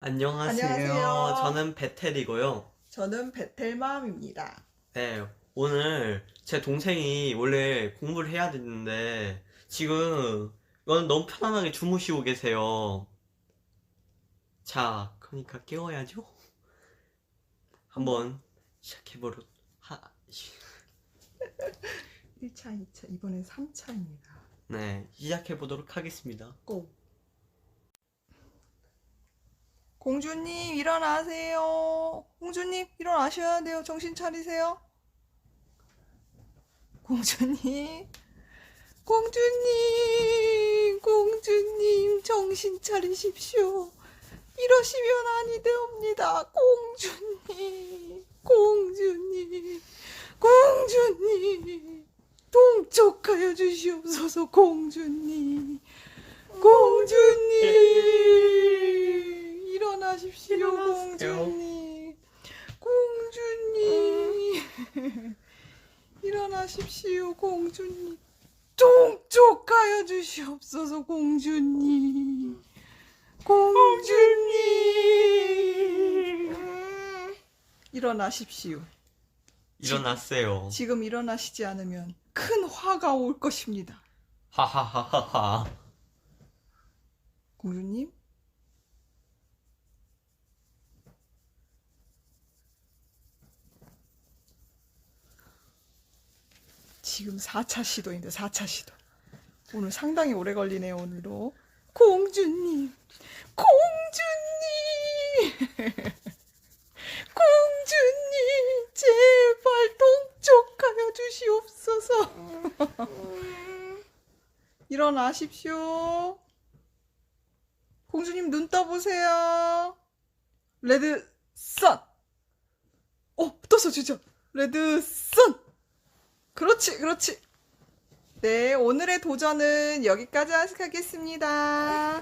안녕하세요. 안녕하세요. 저는 베텔이고요. 저는 베텔맘입니다. 네, 오늘 제 동생이 원래 공부를 해야 되는데 지금 이건 너무 편안하게 주무시고 계세요. 자, 그러니까 깨워야죠. 한번 시작해보려 하. 1차, 2차, 이번엔 3차입니다. 네, 시작해보도록 하겠습니다. 고! 공주님, 일어나세요. 공주님, 일어나셔야 돼요. 정신 차리세요. 공주님, 공주님, 공주님, 정신 차리십시오. 이러시면 아니 되옵니다. 공주님, 공주님, 공주님, 동쪽하여 주시옵소서, 공주님. 공주님 일어나십시오 일어나세요. 공주님 공주님 일어나십시오 공주님. 동쪽하여 주시옵소서 공주님. 공주님. 일어나십시오. 일어났어요. 지금 일어나시지 않으면 큰 화가 올 것입니다. 하하하하하. 공주님 지금 4차 시도인데 4차 시도 오늘 상당히 오래 걸리네요 오늘도 공주님 공주님 공주님 제발 동쪽하여 주시옵소서 일어나십시오 공주님 눈 떠보세요. 레드 선. 어, 떴어 진짜. 레드 선. 그렇지, 그렇지. 네, 오늘의 도전은 여기까지 하겠습니다.